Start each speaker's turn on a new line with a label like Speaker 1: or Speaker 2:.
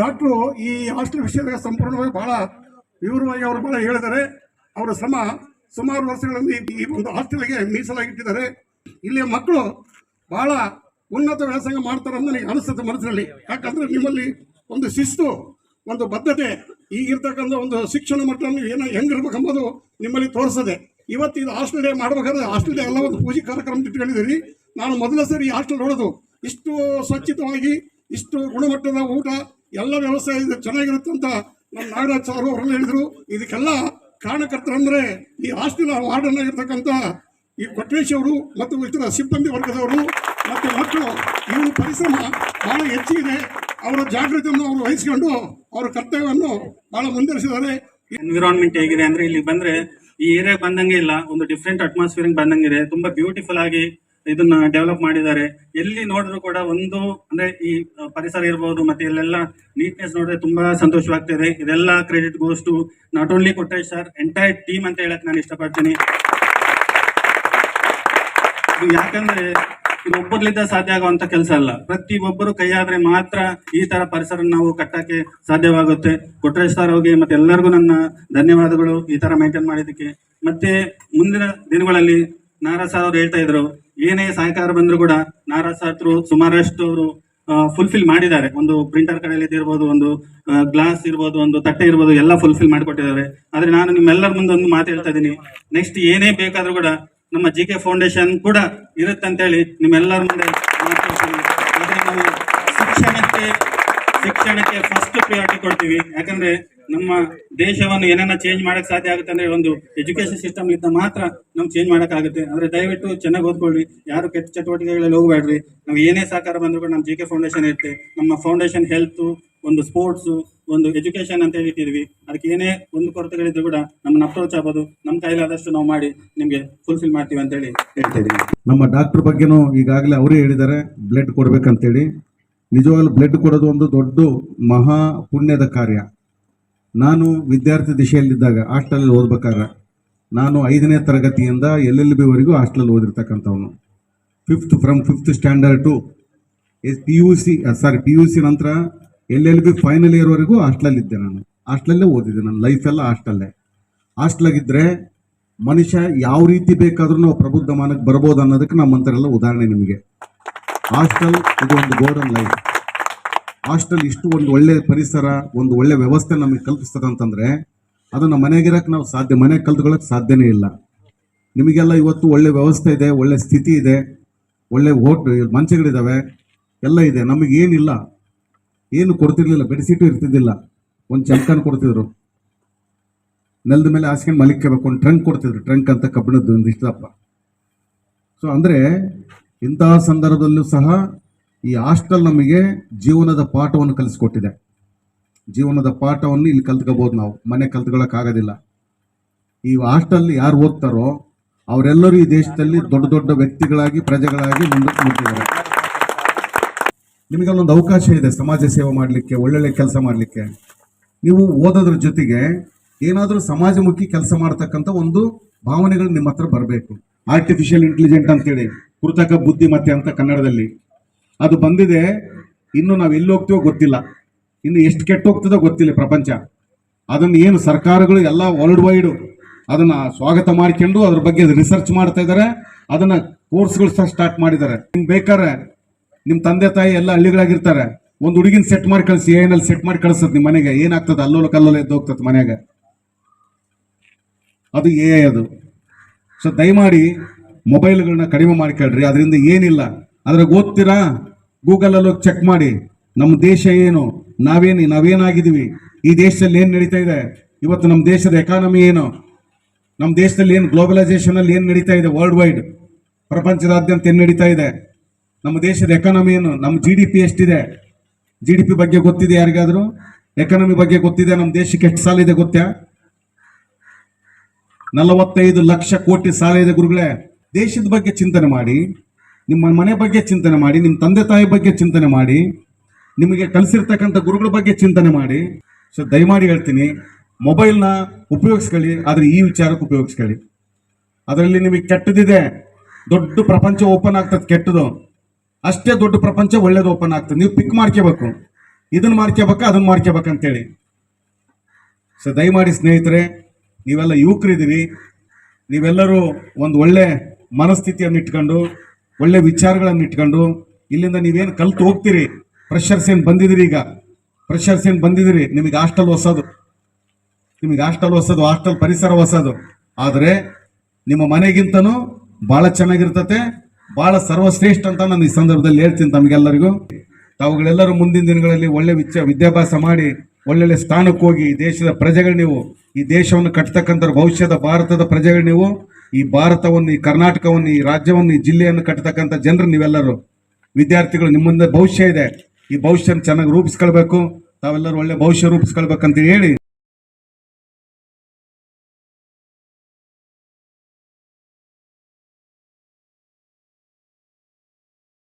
Speaker 1: Doctor ಈ hostel ವಿಷಯದಾಗ ಸಂಪೂರ್ಣವಾಗಿ ಬಹಳ ವಿವರವಾಗಿ ಅವರು ಭಾಳ ಹೇಳಿದ್ದಾರೆ. ಅವರ ಶ್ರಮ ಸುಮಾರು ವರ್ಷಗಳಲ್ಲಿ ಈ ಒಂದು ಹಾಸ್ಟೆಲ್ಗೆ ಮೀಸಲಾಗಿಟ್ಟಿದ್ದಾರೆ. ಇಲ್ಲಿಯ ಮಕ್ಕಳು ಬಹಳ ಉನ್ನತ ವ್ಯಾಸಂಗ ಮಾಡ್ತಾರೆ ಅಂತ ನನಗೆ ಅನಿಸುತ್ತೆ ಮನಸ್ಸಿನಲ್ಲಿ. ಯಾಕಂದರೆ ನಿಮ್ಮಲ್ಲಿ ಒಂದು ಶಿಸ್ತು, ಒಂದು ಬದ್ಧತೆ, ಈಗಿರ್ತಕ್ಕಂಥ ಒಂದು ಶಿಕ್ಷಣ ಮಟ್ಟವನ್ನು ಏನೋ ಹೆಂಗಿರ್ಬೇಕಂಬುದು ನಿಮ್ಮಲ್ಲಿ ತೋರಿಸದೆ ಇವತ್ತು ಇದು ಹಾಸ್ಟೆಲ್ ಡೇ ಮಾಡ್ಬೇಕಾದ್ರೆ ಹಾಸ್ಟೆಲ್ ಡೇ ಎಲ್ಲ ಒಂದು ಪೂಜೆ ಕಾರ್ಯಕ್ರಮ ಇಟ್ಕೊಂಡಿದ್ದೀರಿ. ನಾನು ಮೊದಲ ಸರಿ ಹಾಸ್ಟೆಲ್ ನೋಡೋದು. ಇಷ್ಟು ಸ್ವಚ್ಛತವಾಗಿ, ಇಷ್ಟು ಗುಣಮಟ್ಟದ ಊಟ ಎಲ್ಲ ವ್ಯವಸ್ಥೆ ಇದು, ಚೆನ್ನಾಗಿರುತ್ತೆ ಅಂತ ನಮ್ಮ ನಾಗರಾಜ್ ಸರ್ ಅವರು ಹೇಳಿದ್ರು. ಇದಕ್ಕೆಲ್ಲ ಕಾರಣಕರ್ತರಂದ್ರೆ ಈ ಆಸ್ತಿನ ವಾರ್ಡನ್ನಾಗಿರ್ತಕ್ಕಂಥ ಈ ಕೊಟ್ರೇಶ್ ಅವರು ಮತ್ತು ಇತರ ಸಿಬ್ಬಂದಿ ವರ್ಗದವರು ಮತ್ತು ಮಕ್ಕಳು, ಇವರ ಪರಿಶ್ರಮ ಬಹಳ ಹೆಚ್ಚಿಗಿದೆ. ಅವರ ಜಾಗೃತಿಯನ್ನು ಅವರು ವಹಿಸಿಕೊಂಡು ಅವರ ಕರ್ತವ್ಯವನ್ನು ಬಹಳ ಮುಂದುವರಿಸಿದ್ದಾರೆ.
Speaker 2: ಎನ್ವಿರಾನ್ಮೆಂಟ್ ಹೇಗಿದೆ ಅಂದ್ರೆ ಇಲ್ಲಿ ಬಂದ್ರೆ ಈ ಏರಿಯಾ ಬಂದಂಗೆ ಇಲ್ಲ, ಒಂದು ಡಿಫ್ರೆಂಟ್ ಅಟ್ಮಾಸ್ಫಿಯರ್ ಇದೆ ತುಂಬಾ ಬ್ಯೂಟಿಫುಲ್ ಆಗಿ ಇದನ್ನ ಡೆವಲಪ್ ಮಾಡಿದ್ದಾರೆ. ಎಲ್ಲಿ ನೋಡಿದ್ರು ಕೂಡ ಒಂದು, ಅಂದ್ರೆ ಈ ಪರಿಸರ ಇರ್ಬೋದು, ಮತ್ತೆ ಇಲ್ಲೆಲ್ಲ ನೀಟ್ನೆಸ್ ನೋಡಿದ್ರೆ ತುಂಬಾ ಸಂತೋಷವಾಗ್ತಿದೆ. ಇದೆಲ್ಲ credit goes to not only Kotesh sir entire team ಅಂತ ಹೇಳಕ್ ನಾನು ಇಷ್ಟಪಡ್ತೀನಿ. ಯಾಕಂದ್ರೆ ಇದು ಒಬ್ಬರ್ಲಿದ್ದ ಸಾಧ್ಯ ಆಗುವಂತ ಕೆಲಸ ಅಲ್ಲ. ಪ್ರತಿ ಒಬ್ಬರು ಕೈಯಾದ್ರೆ ಮಾತ್ರ ಈ ತರ ಪರಿಸರ ನಾವು ಕಟ್ಟಕ್ಕೆ ಸಾಧ್ಯವಾಗುತ್ತೆ. ಕೊಟ್ರೇಶ್ ಸರ್ ಅವ್ರಿಗೆ ಮತ್ತೆ ಎಲ್ಲರಿಗೂ ನನ್ನ ಧನ್ಯವಾದಗಳು ಈ ತರ ಮೇಂಟೈನ್ ಮಾಡಿದ್ದಕ್ಕೆ. ಮತ್ತೆ ಮುಂದಿನ ದಿನಗಳಲ್ಲಿ ನಾರಾಜ್ ಸರ್ ಅವ್ರು ಹೇಳ್ತಾ ಇದ್ರು, ಏನೇ ಸಹಕಾರ ಬಂದರೂ ಕೂಡ ನಾರಾಜ್ ಥ್ರೂ ಸುಮಾರಷ್ಟು ಅವರು ಫುಲ್ಫಿಲ್ ಮಾಡಿದ್ದಾರೆ. ಒಂದು ಪ್ರಿಂಟರ್ ಕಡೆಯಲ್ಲಿ ಇರ್ಬೋದು ಒಂದು ಗ್ಲಾಸ್ ಇರ್ಬೋದು, ಒಂದು ತಟ್ಟೆ ಇರ್ಬೋದು, ಎಲ್ಲ ಫುಲ್ಫಿಲ್ ಮಾಡಿಕೊಟ್ಟಿದ್ದಾರೆ. ಆದ್ರೆ ನಾನು ನಿಮ್ಮೆಲ್ಲರ ಮುಂದೆ ಒಂದು ಮಾತು ಹೇಳ್ತಾ ಇದ್ದೀನಿ. ನೆಕ್ಸ್ಟ್ ಏನೇ ಬೇಕಾದರೂ ಕೂಡ ನಮ್ಮ ಜಿ ಕೆ ಫೌಂಡೇಶನ್ ಕೂಡ ಇರುತ್ತೆ ಅಂತೇಳಿ ನಿಮ್ಮೆಲ್ಲರ ಮುಂದೆ ಶಿಕ್ಷಣಕ್ಕೆ ಶಿಕ್ಷಣಕ್ಕೆ ಫಸ್ಟ್ ಪ್ರಿಯಾರಿಟಿ ಕೊಡ್ತೀವಿ. ಯಾಕಂದ್ರೆ ನಮ್ಮ ದೇಶವನ್ನು ಏನನ್ನ ಚೇಂಜ್ ಮಾಡಕ್ ಸಾಧ್ಯ ಆಗುತ್ತೆ ಅಂದ್ರೆ ಒಂದು ಎಜುಕೇಶನ್ ಸಿಸ್ಟಮ್ ಇದ್ದ ಮಾತ್ರ ನಮ್ ಚೇಂಜ್ ಮಾಡಕ್ ಆಗುತ್ತೆ. ಅಂದ್ರೆ ದಯವಿಟ್ಟು ಚೆನ್ನಾಗಿ ಓದ್ಕೊಳ್ಳಿ ಯಾರು ಕೆಟ್ಟ ಚಟುವಟಿಕೆಗಳಲ್ಲಿ ಹೋಗಬೇಡ್ರಿ. ನಾವು ಏನೇ ಸಹಕಾರ ಬಂದ್ರು ಕೂಡ ನಮ್ಮ ಜಿ ಕೆ ಫೌಂಡೇಶನ್ ಇರುತ್ತೆ ನಮ್ಮ ಫೌಂಡೇಶನ್ ಹೆಲ್ತ್ ಒಂದು ಸ್ಪೋರ್ಟ್ಸ್ ಒಂದು ಎಜುಕೇಶನ್ ಅಂತ ಹೇಳಿ ಇಟ್ಟಿದ್ವಿ ಅದಕ್ಕೆ ಏನೇ ಒಂದು ಕೊರತೆಗಳಿದ್ರು ಕೂಡ ನಮ್ಮನ್ನ ಅಪ್ರೋಚ್ ಆಗ್ಬೋದು. ನಮ್ಮ ಕೈಲಾದಷ್ಟು ನಾವು ಮಾಡಿ ನಿಮ್ಗೆ ಫುಲ್ಫಿಲ್ ಮಾಡ್ತೀವಿ ಅಂತ ಹೇಳಿ ಹೇಳ್ತಾ ಇದೀವಿ
Speaker 3: ನಮ್ಮ ಡಾಕ್ಟರ್ ಬಗ್ಗೆನೂ ಈಗಾಗಲೇ ಅವರೇ ಹೇಳಿದ್ದಾರೆ ಬ್ಲಡ್ ಕೊಡ್ಬೇಕಂತೇಳಿ. ನಿಜವಾಗ್ಲೂ ಬ್ಲಡ್ ಕೊಡೋದು ಒಂದು ದೊಡ್ಡ ಮಹಾ ಪುಣ್ಯದ ಕಾರ್ಯ. ನಾನು ವಿದ್ಯಾರ್ಥಿ ದಿಶೆಯಲ್ಲಿದ್ದಾಗ ಹಾಸ್ಟೆಲಲ್ಲಿ ಓದ್ಬೇಕಾದ್ರೆ ನಾನು ಐದನೇ ತರಗತಿಯಿಂದ ಎಲ್ ಎಲ್ ಬಿವರೆಗೂ ಹಾಸ್ಟೆಲಲ್ಲಿ ಓದಿರ್ತಕ್ಕಂಥವನು. Fifth from fifth standard to P U C sorry P U C ನಂತರ ಎಲ್ ಎಲ್ ಬಿ ಫೈನಲ್ ಇಯರ್ವರೆಗೂ ಹಾಸ್ಟೆಲಲ್ಲಿದ್ದೆ ನಾನು. ಹಾಸ್ಟೆಲಲ್ಲೇ ಓದಿದ್ದೆ ನನ್ನ ಲೈಫೆಲ್ಲ ಹಾಸ್ಟೆಲ್ಲೇ ಹಾಸ್ಟೆಲಾಗಿದ್ದರೆ ಮನುಷ್ಯ ಯಾವ ರೀತಿ ಬೇಕಾದರೂ ನಾವು ಪ್ರಬುದ್ಧ ಮಾನಕ್ಕೆ ಬರ್ಬೋದು ಅನ್ನೋದಕ್ಕೆ ನಮ್ಮಂತರೆಲ್ಲ ಉದಾಹರಣೆ ನಿಮಗೆ. ಹಾಸ್ಟೆಲ್, ಇದು ಒಂದು ಗೋಲ್ಡನ್ ಲೈಫ್. ಹಾಸ್ಟೆಲ್ ಇಷ್ಟು ಒಂದು ಒಳ್ಳೆ ಪರಿಸರ, ಒಂದು ಒಳ್ಳೆ ವ್ಯವಸ್ಥೆ ನಮಗೆ ಕಲ್ಪಿಸ್ತದೆ ಅಂತಂದ್ರೆ ಅದನ್ನ ಮನೆಗಿರೋಕ್ಕೆ ನಾವು ಸಾಧ್ಯ, ಮನೆ ಕಲ್ತ್ಕೊಳ್ಳೋಕೆ ಸಾಧ್ಯನೇ ಇಲ್ಲ. ನಿಮಗೆಲ್ಲ ಇವತ್ತು ಒಳ್ಳೆ ವ್ಯವಸ್ಥೆ ಇದೆ, ಒಳ್ಳೆ ಸ್ಥಿತಿ ಇದೆ, ಒಳ್ಳೆ ಓಟ್ ಮಂಚಗಳಿದ್ದಾವೆ ಎಲ್ಲ ಇದೆ. ನಮಗೆ ಏನಿಲ್ಲ ಏನು ಕೊಡ್ತಿರ್ಲಿಲ್ಲ ಬೆಡ್ಶೀಟು ಇರ್ತಿದ್ದಿಲ್ಲ. ಒಂದು ಚಂಕನ್ ಕೊಡ್ತಿದ್ರು. ನೆಲದ ಮೇಲೆ ಹಾಸ್ಕೊಂಡು ಮಲಿಕಬೇಕು ಒಂದು ಟ್ರಂಕ್ ಕೊಡ್ತಿದ್ರು. ಟ್ರಂಕ್ ಅಂತ ಕಬ್ಬಿಣದ್ದು ಒಂದು ಇಷ್ಟಪ್ಪ ಸೊ ಅಂದರೆ ಇಂತಹ ಸಂದರ್ಭದಲ್ಲೂ ಸಹ ಈ ಹಾಸ್ಟೆಲ್ ನಮಗೆ ಜೀವನದ ಪಾಠವನ್ನು ಕಲಿಸ್ಕೊಟ್ಟಿದೆ. ಜೀವನದ ಪಾಠವನ್ನು ಇಲ್ಲಿ ಕಲ್ತ್ಕೋಬೋದು ನಾವು. ಮನೆ ಕಲ್ತ್ಕೊಳ್ಳೋಕ್ಕಾಗೋದಿಲ್ಲ ಈ ಹಾಸ್ಟೆಲ್ ಯಾರು ಓದ್ತಾರೋ ಅವರೆಲ್ಲರೂ ಈ ದೇಶದಲ್ಲಿ ದೊಡ್ಡ ದೊಡ್ಡ ವ್ಯಕ್ತಿಗಳಾಗಿ, ಪ್ರಜೆಗಳಾಗಿ ಮುಂದಕ್ಕೆ ನಿಮಗೆ ಅಲ್ಲೊಂದು ಅವಕಾಶ ಇದೆ ಸಮಾಜ ಸೇವೆ ಮಾಡಲಿಕ್ಕೆ, ಒಳ್ಳೊಳ್ಳೆ ಕೆಲಸ ಮಾಡಲಿಕ್ಕೆ. ನೀವು ಓದೋದ್ರ ಜೊತೆಗೆ ಏನಾದರೂ ಸಮಾಜಮುಖಿ ಕೆಲಸ ಮಾಡ್ತಕ್ಕಂಥ ಒಂದು ಭಾವನೆಗಳು ನಿಮ್ಮ ಹತ್ರ ಬರಬೇಕು. ಆರ್ಟಿಫಿಷಿಯಲ್ ಇಂಟೆಲಿಜೆಂಟ್ ಅಂತೇಳಿ, ಕೃತಕ ಬುದ್ಧಿಮತ್ತೆ ಅಂತ ಕನ್ನಡದಲ್ಲಿ. ಅದು ಬಂದಿದೆ, ಇನ್ನು ನಾವು ಎಲ್ಲಿ ಹೋಗ್ತೀವೋ ಗೊತ್ತಿಲ್ಲ. ಇನ್ನು ಎಷ್ಟು ಕೆಟ್ಟ ಹೋಗ್ತದೋ ಗೊತ್ತಿಲ್ಲ ಪ್ರಪಂಚ. ಅದನ್ನು ಏನು ಸರ್ಕಾರಗಳು ಎಲ್ಲ ವರ್ಲ್ಡ್ ವೈಡ್ ಅದನ್ನ ಸ್ವಾಗತ ಮಾಡ್ಕೊಂಡು ಅದ್ರ ಬಗ್ಗೆ ರಿಸರ್ಚ್ ಮಾಡ್ತಾ ಇದ್ದಾರೆ ಅದನ್ನ ಕೋರ್ಸ್ಗಳು ಸಹ ಸ್ಟಾರ್ಟ್ ಮಾಡಿದ್ದಾರೆ ನಿಮ್ಗೆ ಬೇಕಾದ್ರೆ ನಿಮ್ಮ ತಂದೆ, ತಾಯಿ ಎಲ್ಲ ಹಳ್ಳಿಗಳಾಗಿರ್ತಾರೆ. ಒಂದು ಹುಡುಗಿನ ಸೆಟ್ ಮಾಡಿ ಕಳಿಸಿ ಏನಲ್ಲಿ ಸೆಟ್ ಮಾಡಿ ಕಳಿಸ್ತದೆ ನಿಮ್ಮ ಮನೆಗೆ. ಏನಾಗ್ತದೆ? ಅಲ್ಲೋಲ ಕಲ್ಲೋಲ ಎದ್ದು ಹೋಗ್ತದೆ ಮನೆಗೆ ಅದು ಏ ಅದು. ಸೊ ದಯಮಾಡಿ ಮೊಬೈಲ್ಗಳನ್ನ ಕಡಿಮೆ ಮಾಡ್ಕೊಳ್ರಿ. ಅದರಿಂದ ಏನಿಲ್ಲ. ಅದ್ರಾಗ ಓದ್ತೀರಾ? ಗೂಗಲಲ್ಲಿ ಹೋಗಿ ಚೆಕ್ ಮಾಡಿ, ನಮ್ಮ ದೇಶ ಏನು, ನಾವೇನು, ನಾವೇನಾಗಿದ್ದೀವಿ, ಈ ದೇಶದಲ್ಲಿ ಏನು ನಡೀತಾ ಇದೆ, ಇವತ್ತು ನಮ್ಮ ದೇಶದ ಎಕಾನಮಿ ಏನು, ನಮ್ಮ ದೇಶದಲ್ಲಿ ಏನು ಗ್ಲೋಬಲೈಸೇಷನ್ ಅಲ್ಲಿ ಏನು ನಡೀತಾ ಇದೆ ವರ್ಲ್ಡ್ ವೈಡ್ ಪ್ರಪಂಚದಾದ್ಯಂತ ಏನು ನಡೀತಾ ಇದೆ, ನಮ್ಮ ದೇಶದ ಎಕಾನಮಿ ಏನು, ನಮ್ಮ ಜಿ ಡಿ ಪಿ ಎಷ್ಟಿದೆ ಜಿ ಡಿ ಪಿ ಬಗ್ಗೆ ಗೊತ್ತಿದೆ ಯಾರಿಗಾದರೂ? ಎಕಾನಮಿ ಬಗ್ಗೆ ಗೊತ್ತಿದೆ, ನಮ್ಮ ದೇಶಕ್ಕೆ ಎಷ್ಟು ಸಾಲ ಇದೆ ಗೊತ್ತಾ? ನಲವತ್ತೈದು ಲಕ್ಷ ಕೋಟಿ ಸಾಲ ಇದೆ ಗುರುಗಳೇ, ದೇಶದ ಬಗ್ಗೆ ಚಿಂತನೆ ಮಾಡಿ. ನಿಮ್ಮ ಮನೆ ಬಗ್ಗೆ ಚಿಂತನೆ ಮಾಡಿ, ನಿಮ್ಮ ತಂದೆ ತಾಯಿ ಬಗ್ಗೆ ಚಿಂತನೆ ಮಾಡಿ, ನಿಮಗೆ ಕಲಿಸಿರ್ತಕ್ಕಂಥ ಗುರುಗಳ ಬಗ್ಗೆ ಚಿಂತನೆ ಮಾಡಿ. ಸೊ ದಯಮಾಡಿ ಹೇಳ್ತೀನಿ ಮೊಬೈಲ್ನ ಉಪಯೋಗಿಸ್ಕೊಳ್ಳಿ, ಆದರೆ ಈ ವಿಚಾರಕ್ಕೆ ಉಪಯೋಗಿಸ್ಕೊಳ್ಳಿ. ಅದರಲ್ಲಿ ನಿಮಗೆ ಕೆಟ್ಟದಿದೆ, ದೊಡ್ಡ ಪ್ರಪಂಚ ಓಪನ್ ಆಗ್ತದೆ ಕೆಟ್ಟದು. ಅಷ್ಟೇ ದೊಡ್ಡ ಪ್ರಪಂಚ ಒಳ್ಳೇದು ಓಪನ್ ಆಗ್ತದೆ. ನೀವು ಪಿಕ್ ಮಾಡ್ಕೋಬೇಕು. ಇದನ್ನು ಮಾಡ್ಕೋಬೇಕ, ಅದನ್ನು ಮಾಡ್ಕೋಬೇಕಂತೇಳಿ ಸೊ ದಯಮಾಡಿ ಸ್ನೇಹಿತರೆ, ನೀವೆಲ್ಲ ಯುವಕರಿದ್ದೀರಿ. ನೀವೆಲ್ಲರೂ ಒಂದು ಒಳ್ಳೆ ಮನಸ್ಥಿತಿಯನ್ನು ಇಟ್ಕೊಂಡು ಒಳ್ಳೆ ವಿಚಾರಗಳನ್ನು ಇಟ್ಕೊಂಡು, ಇಲ್ಲಿಂದ ನೀವೇನು ಕಲ್ತು ಹೋಗ್ತೀರಿ? ಪ್ರೆಷರ್ಸ್ ಏನು ಬಂದಿದ್ದೀರಿ ಈಗ? ಪ್ರೆಷರ್ಸ್ ಏನು ಬಂದಿದ್ದೀರಿ ನಿಮಗೆ ಹಾಸ್ಟೆಲ್ ಹೊಸದು. ನಿಮಗೆ ಹಾಸ್ಟೆಲ್ ಹೊಸದು ಹಾಸ್ಟೆಲ್ ಪರಿಸರ ಹೊಸದು. ಆದರೆ, ನಿಮ್ಮ ಮನೆಗಿಂತನೂ ಭಾಳ ಚೆನ್ನಾಗಿರ್ತತೆ, ಭಾಳ ಸರ್ವಶ್ರೇಷ್ಠ ಅಂತ ನಾನು ಈ ಸಂದರ್ಭದಲ್ಲಿ ಹೇಳ್ತೀನಿ ತಮಗೆಲ್ಲರಿಗೂ. ತಾವುಗಳೆಲ್ಲರೂ ಮುಂದಿನ ದಿನಗಳಲ್ಲಿ ಒಳ್ಳೆ ವಿಚ, ವಿದ್ಯಾಭ್ಯಾಸ ಮಾಡಿ, ಒಳ್ಳೊಳ್ಳೆ ಸ್ಥಾನಕ್ಕೆ ಹೋಗಿ ದೇಶದ ಪ್ರಜೆಗಳು ನೀವು, ಈ ದೇಶವನ್ನು ಕಟ್ತಕ್ಕಂಥ ಭವಿಷ್ಯದ ಭಾರತದ ಪ್ರಜೆಗಳು ನೀವು ಈ ಭಾರತವನ್ನು, ಈ ಕರ್ನಾಟಕವನ್ನು, ಈ ರಾಜ್ಯವನ್ನು, ಈ ಜಿಲ್ಲೆಯನ್ನು ಕಟ್ಟತಕ್ಕಂಥ ಜನರು ನೀವೆಲ್ಲರೂ, ವಿದ್ಯಾರ್ಥಿಗಳು ನಿಮ್ಮ ಮುಂದೆ ಭವಿಷ್ಯ ಇದೆ. ಈ ಭವಿಷ್ಯನ ಚೆನ್ನಾಗಿ ರೂಪಿಸ್ಕೊಳ್ಬೇಕು. ತಾವೆಲ್ಲರೂ ಒಳ್ಳೆ ಭವಿಷ್ಯ ರೂಪಿಸ್ಕೊಳ್ಬೇಕಂತ ಹೇಳಿ.